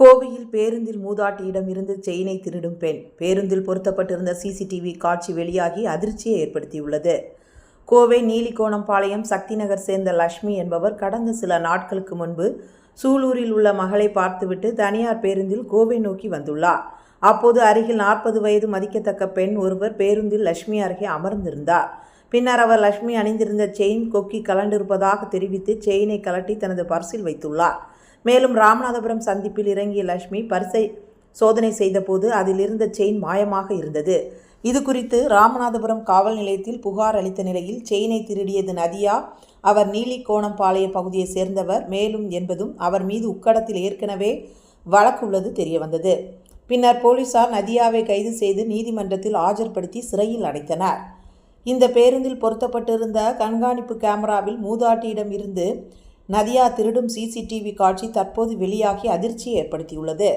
கோவையில் பேருந்தில் மூதாட்டியிடம் இருந்து செயினை திருடும் பெண். பேருந்தில் பொருத்தப்பட்டிருந்த சிசிடிவி காட்சி வெளியாகி அதிர்ச்சியை ஏற்படுத்தியுள்ளது. கோவை நீலிகோணம்பாளையம் சக்தி நகர் சேர்ந்த லக்ஷ்மி என்பவர் கடந்த சில நாட்களுக்கு முன்பு சூலூரில் உள்ள மகளை பார்த்துவிட்டு தனியார் பேருந்தில் கோவை நோக்கி வந்துள்ளார். அப்போது அருகில் நாற்பது வயது மதிக்கத்தக்க பெண் ஒருவர் பேருந்தில் லட்சுமி அருகே அமர்ந்திருந்தார். பின்னர் அவர் லட்சுமி அணிந்திருந்த செயின் கொக்கி கலண்டிருப்பதாக தெரிவித்து செயினை கலட்டி தனது பர்சில் வைத்துள்ளார். மேலும் ராமநாதபுரம் சந்திப்பில் இறங்கிய லட்சுமி பரிசை சோதனை செய்தபோது அதில் இருந்த செயின் மாயமாக இருந்தது. இது குறித்து ராமநாதபுரம் காவல் நிலையத்தில் புகார் அளித்த நிலையில் செயினை திருடியது நதியா. அவர் நீலிக்கோணம்பாளைய பகுதியை சேர்ந்தவர். மேலும் என்பதும் அவர் மீது உக்கடத்தில் ஏற்கனவே வழக்கு உள்ளது தெரியவந்தது. பின்னர் போலீசார் நதியாவை கைது செய்து நீதிமன்றத்தில் ஆஜர்படுத்தி சிறையில் அடைத்தனர். இந்த பேருந்தில் பொருத்தப்பட்டிருந்த கண்காணிப்பு கேமராவில் மூதாட்டியிடம் இருந்து நதியா திருடும் சிசிடிவி காட்சி தற்போது வெளியாகி அதிர்ச்சியை ஏற்படுத்தியுள்ளது.